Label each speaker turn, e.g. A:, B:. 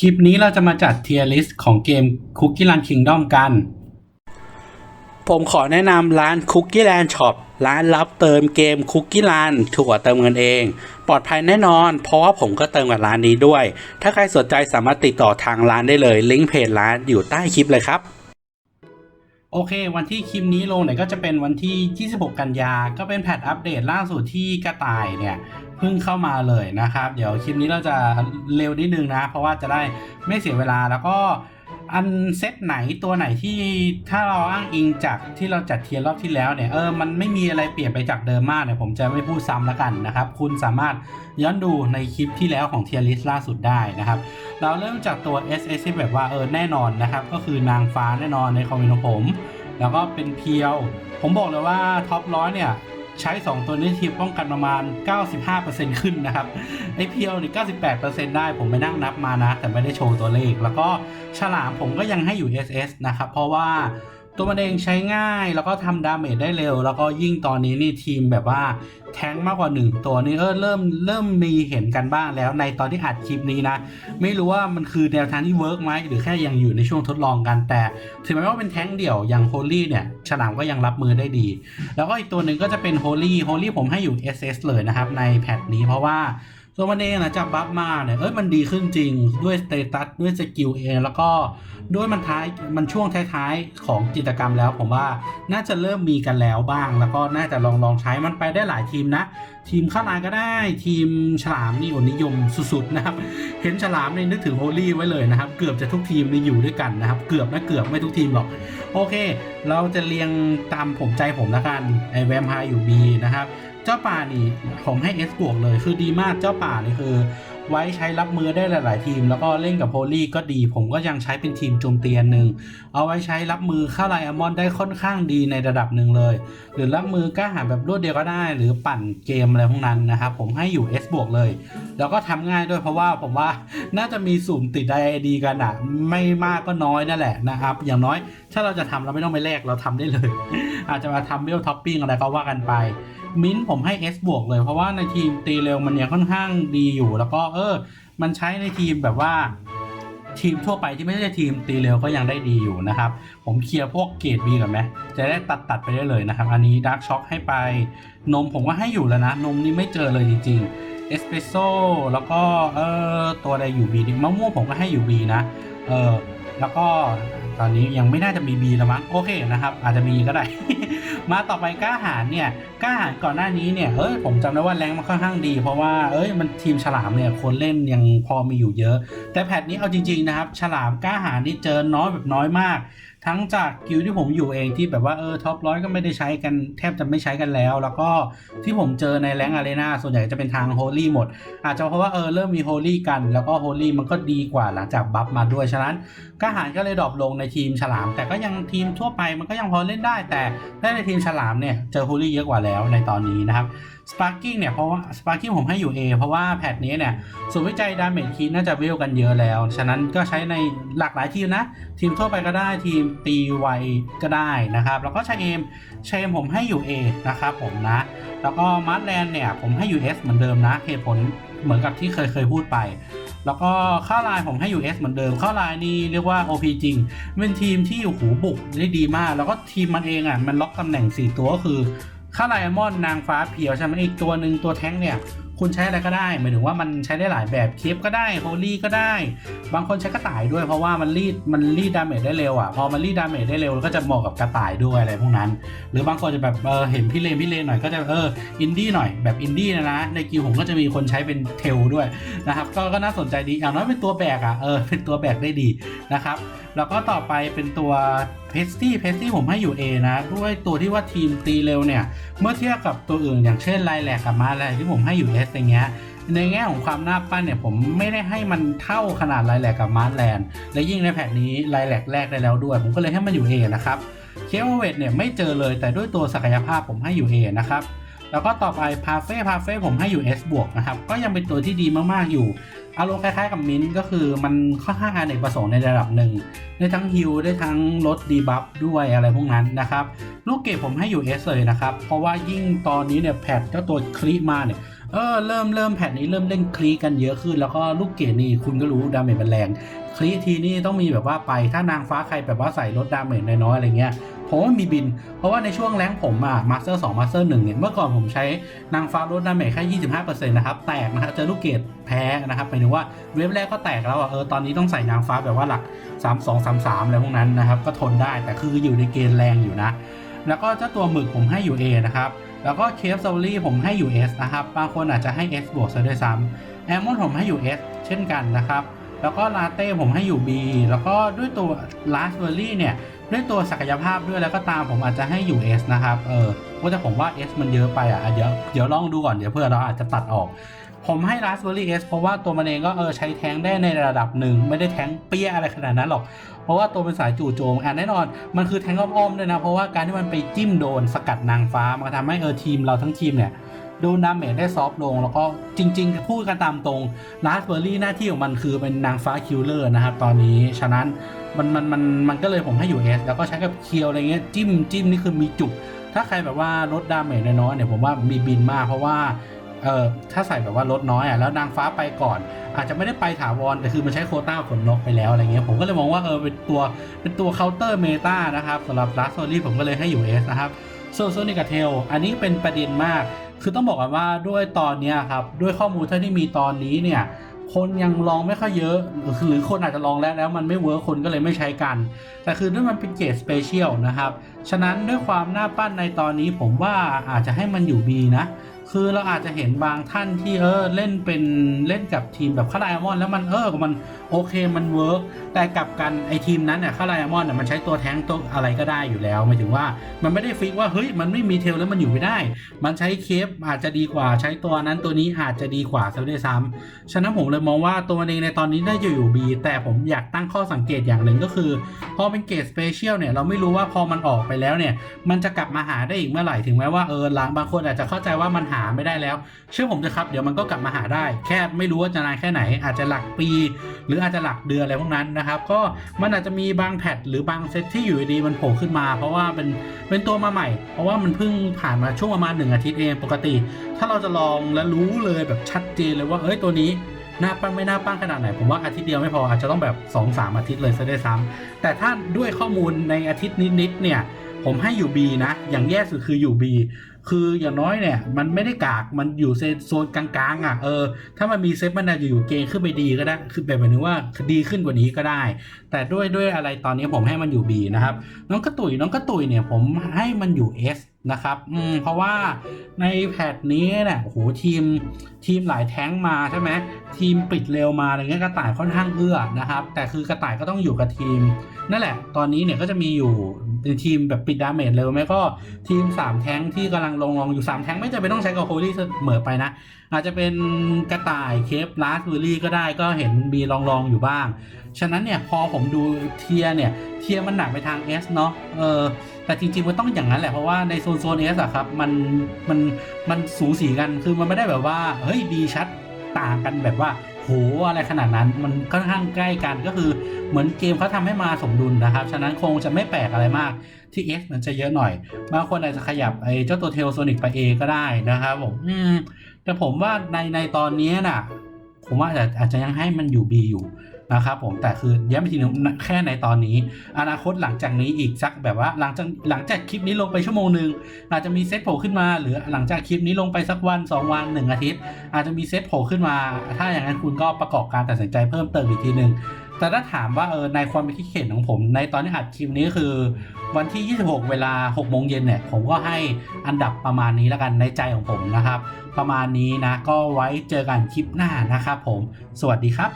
A: คลิปนี้เราจะมาจัดเทียร์ลิสต์ของเกม Cookie Run Kingdom กัน ผมขอแนะนำร้าน Cookie Land Shop ร้านรับเติมเกม Cookie Run ถูกกว่าเติมเงินเอง ปลอดภัยแน่นอน เพราะว่าผมก็เติมกับร้านนี้ด้วย ถ้าใครสนใจสามารถติดต่อทางร้านได้เลย ลิงก์เพจร้านอยู่ใต้คลิปเลยครับ โอเค วันที่คลิปนี้ลงเนี่ยก็จะเป็นวันที่ 26 กันยา ก็เป็นแพทอัปเดตล่าสุดที่กระต่ายเนี่ยเพิ่งเข้ามาเลยนะครับ เดี๋ยวคลิปนี้เราจะเร็วนิดนึงนะ เพราะว่าจะได้ไม่เสียเวลาแล้วก็ อันเซตไหนตัวไหนที่ถ้าเราอ้างอิงจากที่เราจัดเทียร์รอบที่แล้วเนี่ยเออมันไม่มีอะไรเปลี่ยนไปจากเดิมมากเนี่ยผมจะไม่พูดซ้ำแล้วกันนะครับ คุณสามารถย้อนดูในคลิปที่แล้วของเทียร์ลิสต์ล่าสุดได้นะครับ เราเริ่มจากตัว S S ที่แบบว่าเออแน่นอนนะครับ ก็คือนางฟ้าแน่นอนในคอมเมนต์ของผม แล้วก็เป็นเพียว ผมบอกเลยว่าท็อปร้อยเนี่ย ใช้ 2 ตัวนี้ทีมป้องกันประมาณ 95%ขึ้นนะครับไอพีเอลนี่98%ได้ผมไปนั่งนับมานะ แต่ไม่ได้โชว์ตัวเลข แล้วก็ฉลามผมก็ยังให้อยู่ SS นะครับ เพราะว่า ตัวมันเองใช้ง่ายแล้วก็ทำดาเมจได้เร็ว แล้วก็ยิ่งตอนนี้นี่ทีมแบบว่าแท้งมากกว่า 1 ตัวนี่เออเริ่มเริ่มมีเห็นกันบ้างแล้วในตอนที่อัดคลิปนี้นะ ไม่รู้ว่ามันคือแนวทางที่เวิร์กไหมหรือแค่ยังอยู่ในช่วงทดลองกันแต่ถึงแม้ว่าเป็นแท้งเดี่ยวอย่างโฮลี่เนี่ยฉลามก็ยังรับมือได้ดี แล้วก็อีกตัวหนึ่งก็จะเป็นโฮลี่โฮลี่ผมให้อยู่ SS เลยนะครับในแพทนี้เพราะว่า ตัวมันเองนะจากบัฟมาเนี่ยเอ้ยมันดีขึ้นจริงด้วยสเตตัสด้วยสกิลเองแล้วก็ด้วยมันท้ายมันช่วงท้ายๆของกิจกรรมแล้ว ผมว่าน่าจะเริ่มมีกันแล้วบ้าง แล้วก็น่าจะลองลองใช้มันไปได้หลายทีมนะ ทีมข้างในก็ได้ ทีมฉลามนี่โอนิยมสุดๆนะครับ เห็นฉลามนี่นึกถึงโฮลี่ไว้เลยนะครับ เกือบจะทุกทีมนี่อยู่ด้วยกันนะครับ เกือบนะเกือบไม่ทุกทีมหรอกโอเค เราจะเรียงตามผมใจผมละกันไอแวมไพร์อยู่ B นะครับ เจ้าป่านี่ผมให้ S บวกเลย คือดีมากเจ้าป่านี่คือ ไว้ใช้รับมือได้หลาย ๆ ทีม แล้วก็เล่นกับโพลี่ก็ดี ผมก็ยังใช้เป็นทีมโจมตีอันหนึ่งเอาไว้ใช้รับมือค่าไลอามอนได้ค่อนข้างดีในระดับหนึ่งเลย หรือรับมือกล้าหาญแบบรวดเดียวก็ได้ หรือปั่นเกมอะไรพวกนั้นนะครับผมให้อยู่ S บวกเลย แล้วก็ทำง่ายด้วยเพราะว่าผมว่าน่าจะมีสุ่มติดไอดีกันอะไม่มากก็น้อยนั่นแหละนะครับอย่างน้อยถ้าเราจะทำเราไม่ต้องไปแลกเราทำได้เลย อาจจะมาทำเบลท็อปปิ้งอะไรก็ว่ากันไป มิ้นผมให้ S บวกเลย เพราะว่าในทีมตีเร็วมันเนี่ยค่อนข้างดีอยู่ แล้วก็เออ มันใช้ในทีมแบบว่า ทีมทั่วไปที่ไม่ใช่ทีมตีเร็วก็ยังได้ดีอยู่นะครับ ผมเคลียร์พวกเกรด B ก่อนไหมจะได้ตัดตัดไปได้เลยนะครับ อันนี้ดาร์กช็อกให้ไป นมผมก็ให้อยู่แล้วนะ นมนี่ไม่เจอเลยจริงๆเอสเปรสโซ่แล้วก็เออตัวอะไรอยู่ B ดีมะม่วงผมก็ให้อยู่ B นะเออแล้วก็ตอนนี้ยังไม่น่าจะมี B แล้วมั้งโอเคนะครับ อาจจะมีก็ได้ มาต่อไปกล้าหารเนี่ยกล้าหารก่อนหน้านี้เนี่ยเอ้ยผมจำได้ว่าแรงมันค่อนข้างดี เพราะว่าเอ้ยมันทีมฉลามเนี่ยคนเล่นยังพอมีอยู่เยอะ แต่แพทนี้เอาจริงๆนะครับฉลามกล้าหารนี่เจอน้อยแบบน้อยมาก ทั้งจากกิลด์ที่ผมอยู่เองที่แบบว่าเออท็อปร้อยก็ไม่ได้ใช้กันแทบจะไม่ใช้กันแล้ว แล้วก็ที่ผมเจอในแรงอารีนาส่วนใหญ่จะเป็นทางโฮลี่หมด อาจจะเพราะว่าเออเริ่มมีโฮลี่กัน แล้วก็โฮลี่มันก็ดีกว่าหลังจากบัฟมาด้วย ฉะนั้นกล้าหารก็เลยดรอปลงในทีมฉลาม แต่ก็ยังทีมทั่วไปมันก็ยังพอเล่นได้ แต่ในทีมฉลามเนี่ยเจอโฮลี่เยอะกว่าแล้วในตอนนี้นะครับ สปาร์กิ้งเนี่ยเพราะว่าสปาร์กิ้งผมให้อยู่ A เพราะว่าแพทนี้เนี่ยส่วนวิจัยดาเมจคีน่าจะเวลกันเยอะแล้ว ฉะนั้นก็ใช้ในหลากหลายทีมนะ ทีมทั่วไปก็ได้ทีมตีไวก็ได้นะครับ แล้วก็ชาเอมชาเอมผมให้อยู่ A นะครับผมนะ แล้วก็มาร์แลนเนี่ยผมให้อยู่ S เหมือนเดิมนะเหตุผลเหมือนกับที่เคยเคยพูดไปแล้วก็ข้าลายผมให้อยู่ S เหมือนเดิมข้าลายนี่เรียกว่า OP จริง เป็นทีมที่โอ้โหูบุกได้ดีมาก แล้วก็ทีมมันเองอะมันล็อกตำแหน่ง 4 ตัวก็คือ ข้าไลายมอนนางฟ้าเพียวใช่ไหมอีกตัวหนึ่งตัวแท้งเนี่ย คุณใช้อะไรก็ได้ หมายถึงว่ามันใช้ได้หลายแบบเคปก็ได้โฮลี่ก็ได้ บางคนใช้กระต่ายด้วยเพราะว่ามันรีดมันรีดดาเมจได้เร็วอะพอมันรีดดาเมจได้เร็วก็จะเหมาะกับกระต่ายด้วยอะไรพวกนั้น หรือบางคนจะแบบเออเห็นพี่เลนพี่เลนหน่อยก็จะเอออินดี้หน่อยแบบอินดี้นะนะในกิลผมก็จะมีคนใช้เป็นเทลด้วยนะครับก็ก็น่าสนใจดีอย่างน้อยเป็นตัวแบกอะเออเป็นตัวแบกได้ดีนะครับแล้วก็ต่อไปเป็นตัวเพสตี้เพสตี้ผมให้อยู่ A นะด้วยตัวที่ว่าทีมตีเร็วเนี่ยเมื่อเทียบกับตัวอื่นอย่างเช่นไลแลกกับมาอะไรที่ผมให้อยู่ S อย่างเงี้ยในแง่ของความน่าปั้นเนี่ยผมไม่ได้ให้มันเท่าขนาดไลแลกกับมาร์แลนด์และยิ่งในแพทนี้ไลแลกแรกได้แล้วด้วย ผมก็เลยให้มันอยู่ A นะครับเคเวเวตเนี่ยไม่เจอเลยแต่ด้วยตัวศักยภาพผมให้อยู่ A นะครับแล้วก็ต่อไปพาเฟ่พาเฟ่ผมให้อยู่ S บวกนะครับก็ยังเป็นตัวที่ดีมากๆอยู่อารมณ์คล้ายๆกับมินก็คือมันค่อนข้างอเนกประสงค์ในระดับหนึ่งได้ทั้งฮิลได้ทั้งลดดีบัฟด้วยอะไรพวกนั้นนะครับ ลูกเกดผมให้อยู่ S เลยนะครับ เพราะว่ายิ่งตอนนี้เนี่ยแพทเจ้าตัวคลิมาเนี่ย ออเริ่มเริ่มแพทนี้เริ่มเล่นคลีกันเยอะขึ้น แล้วก็ลูกเกดนี่คุณก็รู้ดาเมจมันแรงคลีทีนี่ต้องมีแบบว่าไปถ้านางฟ้าใครแบบว่าใส่ลดดาเมจน้อยๆอะไรเงี้ยผมว่ามีบิน เพราะว่าในช่วงแรงผมอะมาสเตอร์สองมาสเตอร์หนึ่งเนี่ย เมื่อก่อนผมใช้นางฟ้าลดดาเมจแค่ยี่สิบห้าเปอร์เซ็นต์นะครับ แตกนะครับเจอลูกเกดแพ้นะครับหมายถึงว่าเว็บแรกก็แตกแล้วอะเออ ตอนนี้ต้องใส่นางฟ้าแบบว่าหลัก3 2 3 3องสามสามอะไรพวกนั้นนะครับ ก็ทนได้ แต่คืออยู่ในเกณฑ์แรงอยู่นะ แล้วก็เจ้าตัวหมึกผมให้อยู่ A นะครับ แล้วก็เคฟซอรี่ผมให้อยู่ S นะครับ บางคนอาจจะให้ S บวกซะด้วยซ้ำแอมมอนผมให้อยู่ S เช่นกันนะครับ แล้วก็ลาเต้ผมให้อยู่ B แล้วก็ด้วยตัวลาสเบอร์รี่เนี่ย ด้วยตัวศักยภาพด้วยแล้วก็ตามผมอาจจะให้อยู่ S นะครับ เออว่าแต่ผมว่า S มันเยอะไปอะ เดี๋ยวเดี๋ยวลองดูก่อน เดี๋ยวเพื่อเราอาจจะตัดออก ผมให้ Raspberry S เพราะว่าตัวมันเองก็เออใช้แท้งได้ในระดับหนึ่ง ไม่ได้แท้งเปี้ยอะไรขนาดนั้นหรอก เพราะว่าตัวเป็นสายจู่โจมอะแน่นอน มันคือแท้งอ้อมๆด้วยนะ เพราะว่าการที่มันไปจิ้มโดนสกัดนางฟ้า มันทำให้เออทีมเราทั้งทีมเนี่ยโดนดาเมจได้ซอฟลง แล้วก็จริง ๆ พูดกันตามตรง Raspberry หน้าที่ของมันคือเป็นนางฟ้าคิลเลอร์นะครับตอนนี้ฉะนั้นมันมันมันมันก็เลยผมให้อยู่ S แล้วก็ใช้กับเคียวอะไรเงี้ยจิ้มจิ้มนี่คือมีจุกถ้าใครแบบว่าลดดาเมจน้อยๆเนี่ยผมว่ามีบินมากเพราะว่า เออถ้าใส่แบบว่าลดน้อยอะแล้วนางฟ้าไปก่อน อาจจะไม่ได้ไปถาวรแต่คือมันใช้โคต้าขนนกไปแล้วอะไรเงี้ยผมก็เลยมองว่าเออเป็นตัวเป็นตัวเคาน์เตอร์เมตานะครับสำหรับลัสโซลี่ผมก็เลยให้อยู่ S นะครับโซโซนิกาเทลอันนี้เป็นประเด็นมาก คือต้องบอกกันว่าด้วยตอนนี้ครับ ด้วยข้อมูลเท่าที่มีตอนนี้เนี่ยคนยังลองไม่ค่อยเยอะหรือคนอาจจะลองแล้วแล้วมันไม่เวิร์คคนก็เลยไม่ใช้กัน แต่คือด้วยมันเป็นเกรดสเปเชียลนะครับ ฉะนั้นด้วยความหน่าปั้นในตอนนี้ผมว่าอาจจะให้มันอยู่ B นะ คือเราอาจจะเห็นบางท่านที่เออเล่นเป็นเล่นกับทีมแบบคาราไอมอนแล้วมันเออมันโอเคมันเวิร์กแต่กลับกันไอทีมนั้นเนี่ยคาราไอมอนเนี่ยมันใช้ตัวแท้งตัวอะไรก็ได้อยู่แล้วหมายถึงว่ามันไม่ได้ฟิกว่าเฮ้ยมันไม่มีเทลแล้วมันอยู่ไม่ได้ มันใช้เคฟอาจจะดีกว่าใช้ตัวนั้นตัวนี้อาจจะดีกว่าซะด้วยซ้ำฉะนั้นผมเลยมองว่าตัวเองในตอนนี้น่าจะอยู่ B แต่ผมอยากตั้งข้อสังเกตอย่างหนึ่งก็คือพอเป็นเกรดสเปเชียลเนี่ยเราไม่รู้ว่าพอมันออกไปแล้วเนี่ยมันจะกลับมาหาได้อีกเมื่อไหร่ถึงแม้ว่าเออหลังบางคนอาจจะเข้าใจว่ามันหาาไม่ได้แล้ว เชื่อผมเถอะครับ เดี๋ยวมันก็กลับมาหาได้ แค่ไม่รู้ว่าจะนานแค่ไหน อาจจะหลักปี หรืออาจจะหลักเดือนอะไรพวกนั้นนะครับ ก็มันอาจจะมีบางแพทหรือบางเซตที่อยู่ดีมันโผล่ขึ้นมา เพราะว่าเป็นเป็นตัวมาใหม่ เพราะว่ามันเพิ่งผ่านมาช่วงประมาณหนึ่งอาทิตย์เองปกติ ถ้าเราจะลองและรู้เลยแบบชัดเจนเลยว่าเอ้ยตัวนี้น่าปั้นไม่น่าปั้นขนาดไหน ผมว่าอาทิตย์เดียวไม่พออาจจะต้องแบบ 2 3 อาทิตย์เลยซะได้ซ้ำแต่ถ้าด้วยข้อมูลในอาทิตย์นิดๆเนี่ยผมให้อยู่ B นะ อย่างแย่สุดคืออยู่ B คืออย่างน้อยเนี่ย มันไม่ได้กากมันอยู่โซนกลางๆอะเออถ้ามันมีเซฟมันอาจจะอยู่เกณฑ์ขึ้นไปดีก็ได้คือแบบหมายถึงว่าดีขึ้นกว่านี้ก็ได้ แต่ด้วยด้วยอะไรตอนนี้ผมให้มันอยู่ B นะครับ น้องกระตุยน้องกระตุยเนี่ยผมให้มันอยู่ S นะครับอืมเพราะว่าในแพทนี้เนี่ยโอ้โหทีมทีมหลายแท้งมาใช่ไหมทีมปิดเร็วมาอะไรเงี้ยกระต่ายค่อนข้างเอื้อนะครับ แต่คือกระต่ายก็ต้องอยู่กับทีม นั่นแหละ ตอนนี้เนี่ยก็จะมีอยู่เป็นทีมแบบปิดดาเมจเร็วไหมก็ทีม 3 แท้งที่กำลังลงลองอยู่ 3 แท้งไม่จำเป็นต้องใช้กับโคลี่เสมอไปนะ อาจจะเป็นกระต่ายเคฟลาสเบอรี่ก็ได้ก็เห็นมีลองลองๆอยู่บ้าง ฉะนั้นเนี่ยพอผมดูเทียเนี่ยเทียมันหนักไปทาง S เนาะเออแต่จริงๆมันต้องอย่างนั้นแหละเพราะว่าในโซนโซน S อะครับมันมันมันสูสีกันคือมันไม่ได้แบบว่าเฮ้ยดีชัดต่างกันแบบว่า โหอะไรขนาดนั้นมันค่อนข้างใกล้กันก็คือเหมือนเกมเขาทำให้มาสมดุลนะครับ ฉะนั้นคงจะไม่แปลกอะไรมากที่ X มันจะเยอะหน่อยบางคนอาจจะขยับไอ้เจ้าตัวเทลโซนิกไป A ก็ได้นะครับผมอืมแต่ผมว่าในในตอนนี้น่ะ ผมว่าอาจจะอาจจะยังให้มันอยู่ B อยู่ นะครับผมแต่คือย้ำอีกทีนึงแค่ในตอนนี้ อนาคตหลังจากนี้อีกสักแบบว่าหลังจากหลังจากคลิปนี้ลงไปชั่วโมงหนึ่งอาจจะมีเซตโผล่ขึ้นมา หรือหลังจากคลิปนี้ลงไปสักวัน 2 วัน 1 อาทิตย์ อาจจะมีเซตโผล่ขึ้นมา ถ้าอย่างนั้นคุณก็ประกอบการตัดสินใจเพิ่มเติมอีกทีหนึ่งแต่ถ้าถามว่าเออในความคิดเห็นของผม ในตอนที่อัดคลิปนี้คือ วันที่ 26 เวลา 6 โมงเย็นเนี่ย ผมก็ให้อันดับประมาณนี้แล้วกันในใจของผมนะครับ ประมาณนี้นะก็ไว้เจอกันคลิปหน้านะครับผม สวัสดีครับ